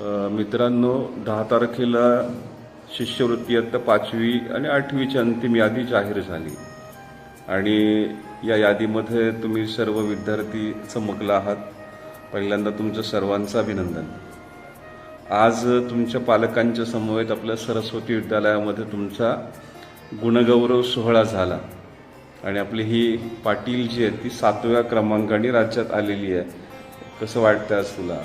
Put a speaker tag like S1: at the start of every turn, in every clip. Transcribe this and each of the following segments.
S1: मित्रांनो दहा तारखेला शिष्यवृत्ती आत्ता पाचवी आणि आठवीची अंतिम यादी जाहीर झाली. आणि या यादीमध्ये तुम्ही सर्व विद्यार्थी चमकला आहात. पहिल्यांदा तुमचं सर्वांचं अभिनंदन. आज तुमच्या पालकांच्या समवेत आपल्या सरस्वती विद्यालयामध्ये तुमचा गुणगौरव सोहळा झाला. आणि आपली ही पाटील जी आहे ती सातव्या क्रमांकाने राज्यात आलेली आहे. कसं वाटतं आज तुला?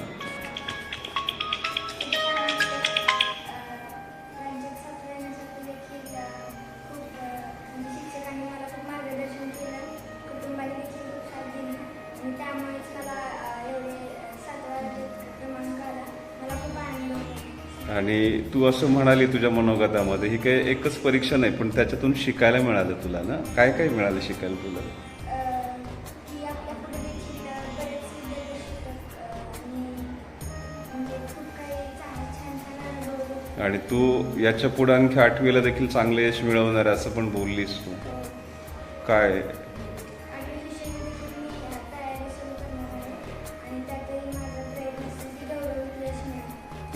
S2: आणि
S1: तू असं म्हणाली तुझ्या मनोगतामध्ये ही काही एकच परीक्षा नाही पण त्याच्यातून शिकायला मिळालं तुला ना? काय काय मिळालं शिकायला तुला?
S2: आणि
S1: तू याच्यापुढे आणखी आठवीला देखील चांगले यश मिळवणार आहे असं पण बोललीस तू. काय?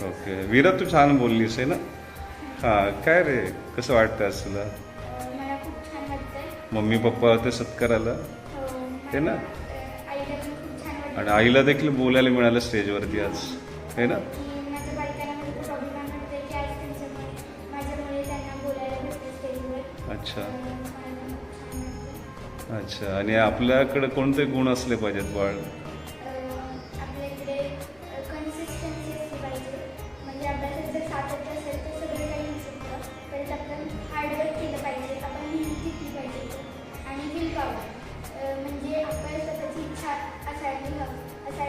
S1: ओके विरा तू छान बोललीस आहे ना? हां काय रे? कसं वाटतं आज तुला? मम्मी पप्पा होते सत्काराला.
S2: हो,
S1: हे ना? आणि आईला देखील बोलायला मिळालं स्टेजवरती आज. है ना? अच्छा. अच्छा. आणि आपल्याकडे कोणते गुण असले पाहिजेत बाळ?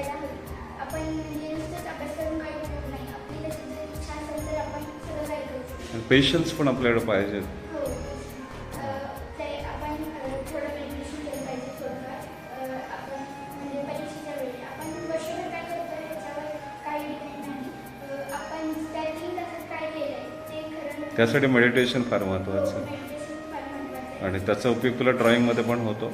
S2: असायला हवी. आपण म्हणजे नुसतंच अभ्यास करून काही उपयोग नाही. आपली तशी जर इच्छा असेल तर आपण सगळं काही करू शकतो.
S1: पेशन्स पण आपल्याकडे पाहिजे.
S2: हो. अ, ते आपण अ, थोडं मेडिटेशन केलं पाहिजे थोडंफार. अ, आपण म्हणजे परीक्षेच्या वेळी. आपण वर्षभर काय करतो ह्याच्यावर काही डिपेंड नाही. अ, आपण त्या तीन तासात काय केलंय ते खरं
S1: त्यासाठी मेडिटेशन फार महत्त्वाचं आहे.
S2: मेडिटेशन फार महत्त्वाचं आहे.
S1: आणि त्याचा उपयोग तुला ड्रॉइंगमध्ये पण होतो.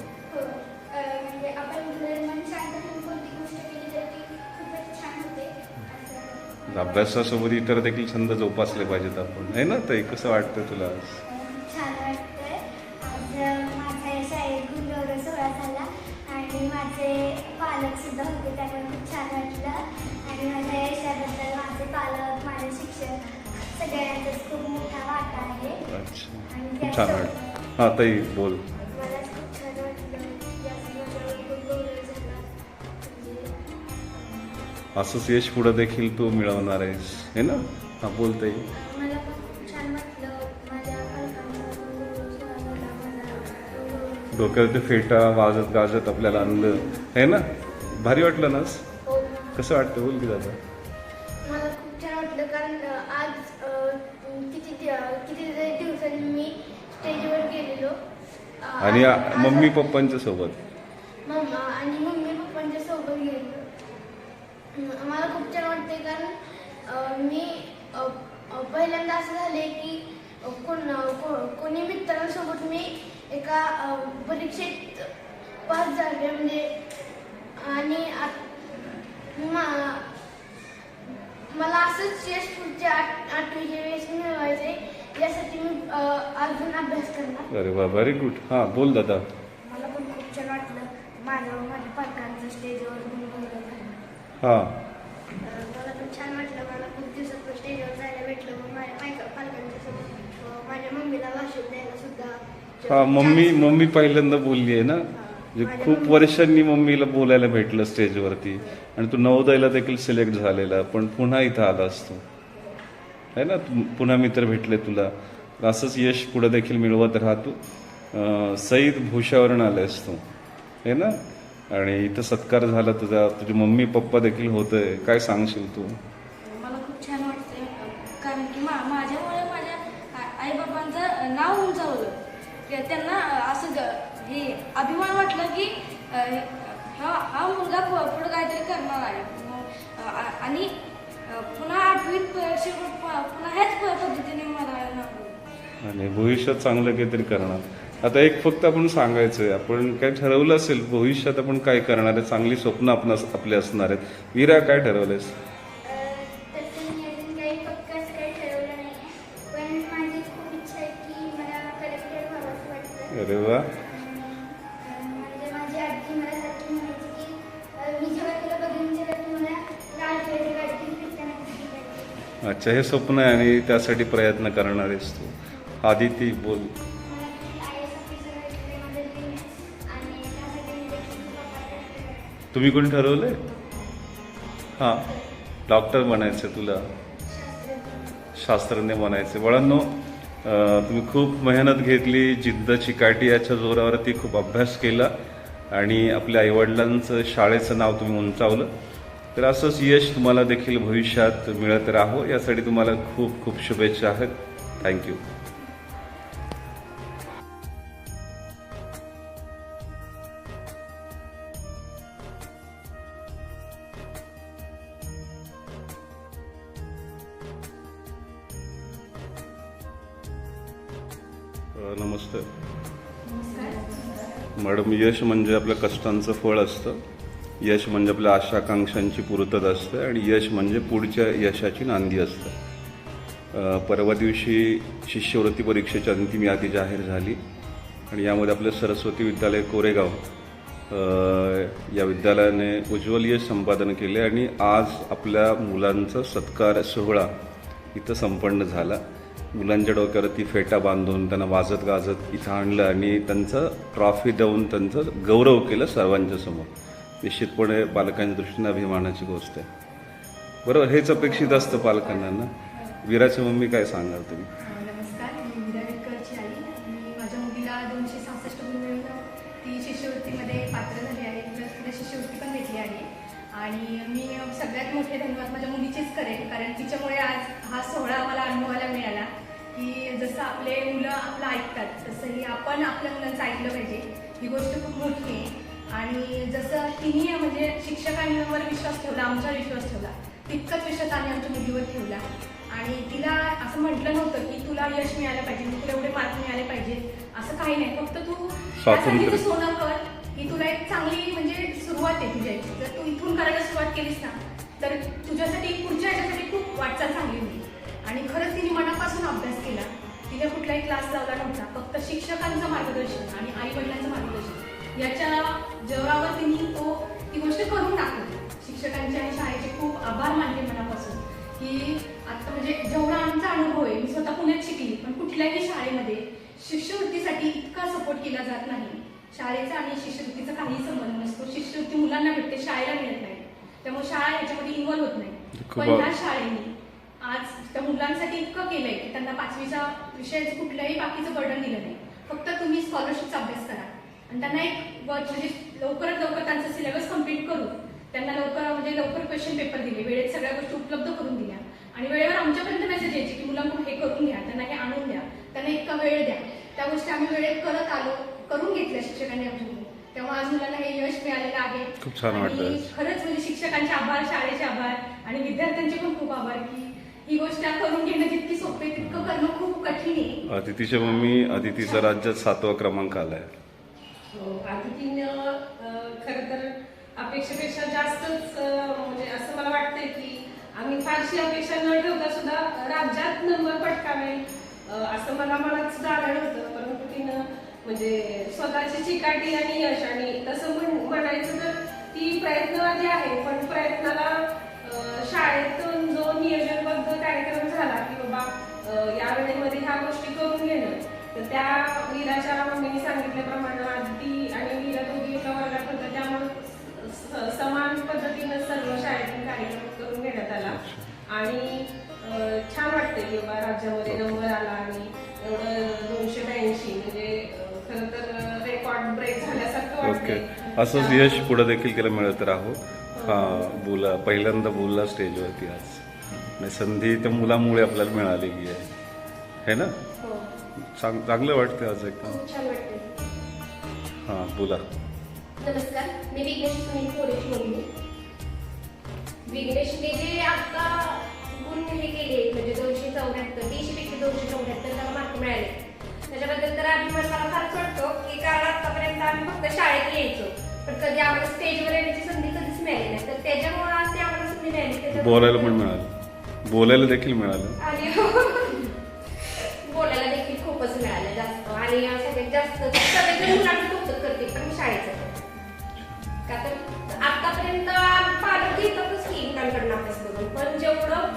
S1: अभ्यासासोबत इतर देखील छंद जोपासले पाहिजेत आपण. आहे ना ताई? कसं वाटतं तुला
S2: छान वाटतंय. आज माझ्या या शाळेत गुणगौरव सोहळा झाला आणि माझे पालक सुद्धा होते त्यामुळे खूप छान वाटलं. आणि माझ्या यशाबद्दल माझे पालक माझे शिक्षक सगळ्यांचाच खूप मोठा वाटा आहे.
S1: अच्छा.
S2: आणि
S1: खूप छान वाटतं हां ताई बोल. असंच यश पुढं देखील तू मिळवणार आहेस है ना? हां बोल ताई
S2: मला पण खूप छान वाटलं. माझ्या पालकांचा गुणगौरव सोहळा झाला मला गुणगौरव
S1: डोक्यावरती फेटा वाजत गाजत आपल्याला आणलं. आहे ना? भारी वाटलं नास
S2: हो.
S1: कसं वाटतं? बोल की दादा.
S2: मला खूप छान वाटलं कारण अ, आज अ, किती दि- किती तरी दिवसांनी मी स्टेजवर गेलेलो. अ,
S1: आणि मम्मी पप्पांच्या सोबत
S2: मम्मा आणि मम्मी पप्पांच्या सोबत गेलेलो अं, मला खूप छान वाटते कारण अ, मी अ, अ, पहिल्यांदा असं झाले की कोण कोणी मित्रांसोबत मी एका परीक्षेत पास झाले म्हणजे आणि मला असंच यश पुढच्या आठ आठवीच्या वेळेस मिळवायचे यासाठी मी अजून अभ्यास करणार.
S1: अरे वा व्हेरी गुड हां बोल दादा.
S2: मला पण खूप छान वाटलं. माझं व माझ्या पालकांचं स्टेजवर
S1: हां.
S2: मला पण छान वाटलं मला खूप दिवसात स्टेजवर जायला भेटलं मग माझ्या माझ्या पालकांच्या सोबत अ, माझ्या मम्मीला भाषण द्यायला सुद्धा
S1: हा मम्मी मम्मी पहिल्यांदा बोलली आहे ना? म्हणजे खूप वर्षांनी मम्मीला बोलायला भेटलं स्टेजवरती. आणि तू नवोदयला देखील सिलेक्ट झालेला पण पुन्हा इथं आला असतो. आहे ना? पुन्हा मित्र भेटले तुला. असंच यश पुढे देखील मिळवत राहतो सईद भूषावरून आलायस तू आहे ना? आणि इथं सत्कार झाला तुझा. तुझे मम्मी पप्पा देखील होते काय सांगशील तू?
S3: त्यांना असं हे अभिमान वाटलं की हा हा मुलगा पुढं काहीतरी करणार आहे. आणि पुन्हा आठवीत पुन्हा ह्याच पद्धतीने मला
S1: आणि भविष्यात चांगलं काहीतरी करणार. आता एक फक्त आपण सांगायचंय आपण काय ठरवलं असेल भविष्यात आपण काय करणार आहे चांगली स्वप्न आपण आपले असणार आहेत. वीरा काय ठरवलंयस? अरे वा. अच्छा हे स्वप्न आहे आणि त्यासाठी प्रयत्न करणार आहेस तू. आदिती बोल. तुम्ही कोणी ठरवलंय? हां डॉक्टर बनायचं तुला.
S2: शास्त्रज्ञ.
S1: शास्त्रज्ञ बनायचे वळांनो तुम्ही खूप मेहनत घेतली जिद्द चिकाटी याच्या जोरावरती खूप अभ्यास केला आणि आपल्या आईवडिलांचं शाळेचं नाव तुम्ही उंचावलं. तर असंच यश तुम्हाला देखील भविष्यात मिळत राहो यासाठी तुम्हाला खूप खूप शुभेच्छा आहेत. थँक्यू नमस्ते. मॅडम यश म्हणजे आपल्या कष्टांचं फळ असतं. यश म्हणजे आपल्या आशाकांक्षांची पूर्तता असते आणि यश म्हणजे पुढच्या यशाची नांदी असतं. परवा दिवशी शिष्यवृत्ती परीक्षेची अंतिम यादी जाहीर झाली आणि यामध्ये आपलं सरस्वती विद्यालय कोरेगाव या विद्यालयाने उज्ज्वल यश संपादन केले आणि आज आपल्या मुलांचा सत्कार सोहळा इथं संपन्न झाला. मुलांच्या डोक्यावरती फेटा बांधून त्यांना वाजत गाजत इथं आणलं आणि त्यांचं ट्रॉफी देऊन त्यांचं गौरव केलं सर्वांच्या समोर. निश्चितपणे पालकांच्या दृष्टीने अभिमानाची गोष्ट आहे. बरोबर हेच अपेक्षित असतं पालकांना ना? वीराची मम्मी काय सांगाल तुम्ही?
S4: आणि मी सगळ्यात मोठे धन्यवाद माझ्या मुलीचेच करेन कारण तिच्यामुळे आज हा सोहळा मला अनुभवायला मिळाला. की जसं आपले मुलं आपलं ऐकतात तसंही आपण आपल्या मुलांचं ऐकलं पाहिजे. ही गोष्ट खूप मोठी आहे. आणि जसं तिने म्हणजे शिक्षकांवर विश्वास ठेवला आमच्यावर विश्वास ठेवला तितकाच विश्वास आम्ही आमच्या मुलीवर ठेवला. आणि तिला असं म्हटलं नव्हतं की तुला यश मिळालं पाहिजे मग तुला एवढे मार्क मिळाले पाहिजे. असं काही नाही फक्त तू सोनं कर. की तुला एक चांगली म्हणजे सुरुवात आहे तुझ्या. जर तू इथून करायला सुरुवात केलीस ना तर तुझ्यासाठी पुढच्या याच्यासाठी खूप वाटचाल चांगली होईल. आणि खरंच तिने मनापासून अभ्यास केला. तिने कुठलाही क्लास लावला नव्हता फक्त शिक्षकांचं मार्गदर्शन आणि आई वडिलांचं मार्गदर्शन. याच्या जोरावर तिने तो ती गोष्ट करून टाकली शिक्षकांचे आणि शाळेचे खूप आभार मानते मनापासून की आता म्हणजे जेवढा आमचा अनुभव आहे मी स्वतः पुण्यात शिकली पण कुठल्याही शाळेमध्ये शिष्यवृत्तीसाठी इतका सपोर्ट केला जात नाही. शाळेचा आणि शिष्यवृत्तीचा काहीही संबंध नसतो. शिष्यवृत्ती मुलांना भेटते शाळेला मिळत नाही. त्यामुळे शाळा याच्यामध्ये इन्व्हॉल्व होत नाही. पण ह्या शाळेने आज त्या मुलांसाठी इतकं केलंय की त्यांना पाचवीच्या विषयाचं कुठल्याही बाकीचं बर्डन दिलं नाही. फक्त तुम्ही स्कॉलरशिपचा अभ्यास करा. आणि त्यांना एक म्हणजे लवकरात लवकर त्यांचा सिलेबस कंप्लीट करून त्यांना लवकर म्हणजे लवकर क्वेश्चन पेपर दिले वेळेत सगळ्या गोष्टी उपलब्ध करून दिल्या. आणि वेळेवर आमच्यापर्यंत मेसेज यायचे की मुलांना हे करून घ्या त्यांना हे आणून द्या त्यांना इतका वेळ द्या. त्या गोष्टी आम्ही वेळेत करत आलो करून घेतल्या शिक्षकांनी आमच्याकडून. तेव्हा आज मुलांना हे यश मिळालेलं आहे.
S1: खूप छान
S4: खरंच म्हणजे शिक्षकांचे आभार शाळेचे आभार आणि विद्यार्थ्यांचे पण खूप आभार की ही गोष्ट करून घेणं जितकी सोपी तितकं करणं खूप कठीण आहे.
S1: अदितीच्या मम्मी अदितीचा राज्यात सातवा क्रमांक आलाय.
S5: हो, खरं तर अपेक्षेपेक्षा जास्तच म्हणजे असं मला वाटतंय की आम्ही फारशी अपेक्षा न ठेवता सुद्धा राज्यात नंबर पटकावेल अं, असं मला मनात सुद्धा आलं होतं. परंतु तिनं म्हणजे स्वतःची चिकाटी आणि यश आणि तसं म्हण- म्हणायचं तर ती प्रयत्नवादी आहे पण प्रयत्नाला शाळेतून जो नियोजनबद्ध कार्यक्रम झाला की बाबा या वेळेमध्ये ह्या गोष्टी करून घेणं. तर त्या वीराच्या मम्मीने सांगितल्याप्रमाणे आदिती आणि वीरा दोघी एका वर्गात होत्या. त्यामुळे समान पद्धतीनं सर्व शाळेतून कार्यक्रम करून घेण्यात आला. आणि छान वाटतंय की बाबा राज्यामध्ये नंबर आला आणि एवढं दोनशे ब्याऐंशी म्हणजे खरं तर रेकॉर्ड ब्रेक झाल्यासारखं
S1: ओके.
S5: वाटतंय
S1: असंच यश पुढे देखील केलं मिळत राहो. हा बोला पहिल्यांदा बोलला स्टेजवरती आज. संधी त्या मुलामुळे आपल्याला मिळालेली आहे. है ना?
S4: हो.
S1: चांग चांगलं वाटतं आज एकदम हां बोला.
S6: नमस्कार. मी विघ्नेश सुनील कोरेची मुलगी. विघ्नेशने जे आता गुण हे केले म्हणजे दोनशे चौऱ्याहत्तर तीनशे पैकी दोनशे चौऱ्याहत्तर त्याला मार्क मिळाले. त्याच्याबद्दल तर अभिमान मला फारच वाटतो की कारण आतापर्यंत आम्ही फक्त शाळेत यायचो. पण कधी आम्हाला स्टेजवर येण्याची संधी कधीच मिळाली नाही. तर त्याच्यामुळे आज ते आम्हाला संधी मिळाली. त्याच्याबद्दल-
S1: बोलायला पण मिळालं. बोलायला देखील मिळालं.
S6: आणि बोलायला देखील खूपच मिळालं जास्त. आणि सगळ्यात जास्त सगळेजण मुलांचं कौतुक करते पण मी शाळेचं. का तर आतापर्यंत पालक घेतातच की मुलांकडनं अभ्यास करून. पण जेवढं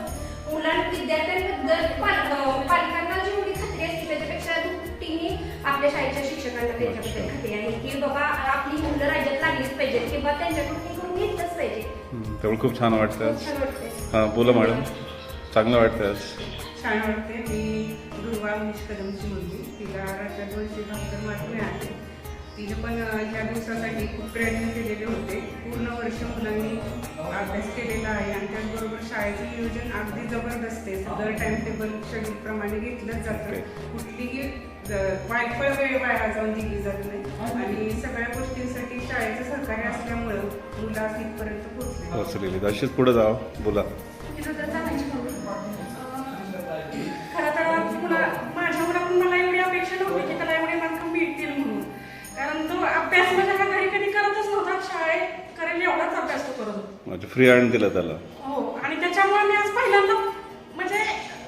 S6: मुलां विद्यार्थ्यांबद्दल पाल- अं, पालकांना जेवढी खात्री असते त्याच्यापेक्षा दुपटीने आपल्या शाळेच्या शिक्षकांना त्यांच्याबद्दल खात्री आहे की बाबा आपली मुलं राज्यात लागलीच पाहिजे किंवा त्यांच्याकडून हे करून घेतलंच पाहिजे
S1: तेवढं खूप छान वाटतं
S6: खूप
S1: आज
S6: छान वाटतंय.
S1: हां बोला मॅडम. चांगलं वाटतं
S7: छान वाटते मी दुर्वा उमेश कदमची मुलगी. तिला राज्यात दोनशे बहात्तर मार्क मिळाले. तिने पण ह्या दिवसासाठी खूप प्रयत्न केलेले होते. पूर्ण वर्ष मुलांनी अभ्यास केलेला आहे आणि त्याचबरोबर शाळेचं नियोजन अगदी जबरदस्त आहे. सगळं टाइम टेबल शेड्यूलप्रमाणे घेतलंच जातं. कुठलीही वायफळ वेळ वाया जाऊन दिली जात नाही. आणि सगळ्या गोष्टींसाठी शाळेचं सहकार्य असल्यामुळं मुलं आज इथपर्यंत पोहोचले.
S1: पोचलेली अशीच पुढे जावं. बोला.
S7: म्हणजे
S1: फ्री हँड दिलं त्याला.
S7: हो आणि त्याच्यामुळे मी आज पहिल्यांदा म्हणजे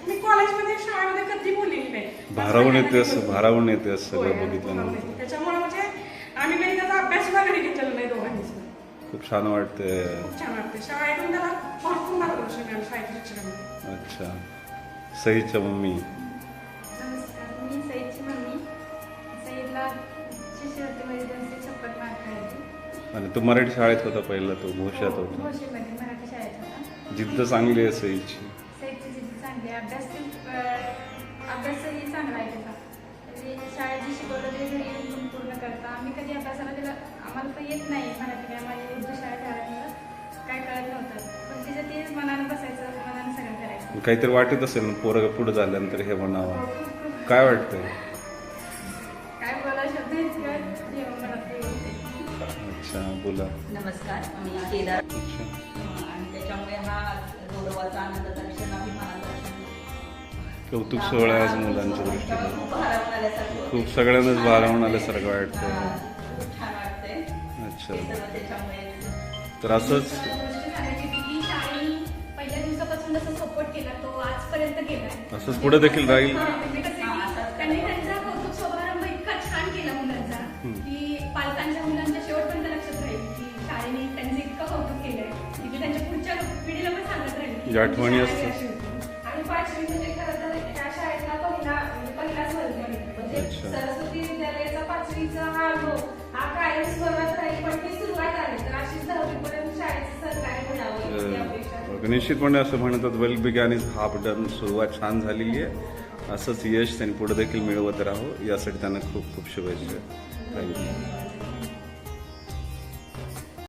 S7: मी कॉलेजमध्ये शाळेमध्ये कधी बोललेली नाही.
S1: भारावून येते असं भारावून येते असं सगळं बघितल्यानंतर.
S7: त्याच्यामुळे म्हणजे आम्ही कधी त्याचा अभ्यास घरी घेतलेला नाही.
S1: खूप छान वाटतंय.
S7: खूप छान वाटते शाळेतून त्याला भरपूर मार्गदर्शन मिळालं शाळेच्या
S1: अच्छा. सईच्या मम्मी. आणि तो मराठी शाळेत होता पहिला तो भोशात होता.
S3: भोशीमध्ये मराठी शाळेत होता.
S1: जिद्द चांगली आहे सईची.
S3: सईदची जिद्द चांगली आहे. अभ्यास ती अं, अभ्यासही चांगला आहे त्याचा. म्हणजे शाळेत जे शिकवलं ते घरी येऊन पण पूर्ण करता. आम्ही कधी अभ्यासाला त्याला आम्हाला तर येत नाही मराठी काय माझी उर्दू शाळेत घालायला काय कळत नव्हतं. पण तिचं ते मनानं बसायचं मनानं सगळं करायचं.
S1: काहीतरी वाटत असेल ना पोरं पुढे झाल्यानंतर हे म्हणावं.
S3: खूप.
S1: काय वाटतंय?
S3: बोला.
S8: नमस्कार मी केदार. आणि त्याच्यामुळे हा गौरवाचा आनंदाचा क्षण अभिमानाचा क्षण
S1: कौतुक सोहळा आहे आज मुलांच्या दृष्टीने.
S8: खूप
S1: सगळ्यांनाच भारावून. आल्यासारखं वाटतंय. अच्छा. तर असंच असंच पुढे देखील राहील? या आठवणी असतात.
S6: आणि पाचवी म्हणजे खरं तर त्या शाळेतला पहिला म्हणजे पहिलाच वर्ग आहे. म्हणजे
S1: अच्छा.
S6: सरस्वती विद्यालयाचा पाचवीचा हा अनुभव हा कायम स्मरणात राहील पण ती सुरुवात आहे तर अशीच दहावीपर्यंत शाळेचं सहकार्य मिळावं ही अपेक्षा आहे.
S1: अं, निश्चितपणे असं म्हणतात well begun is half done सुरुवात छान झालेली आहे असंच यश त्यांनी पुढे देखील मिळवत राहो यासाठी त्यांना खूप खूप शुभेच्छा थँक्यू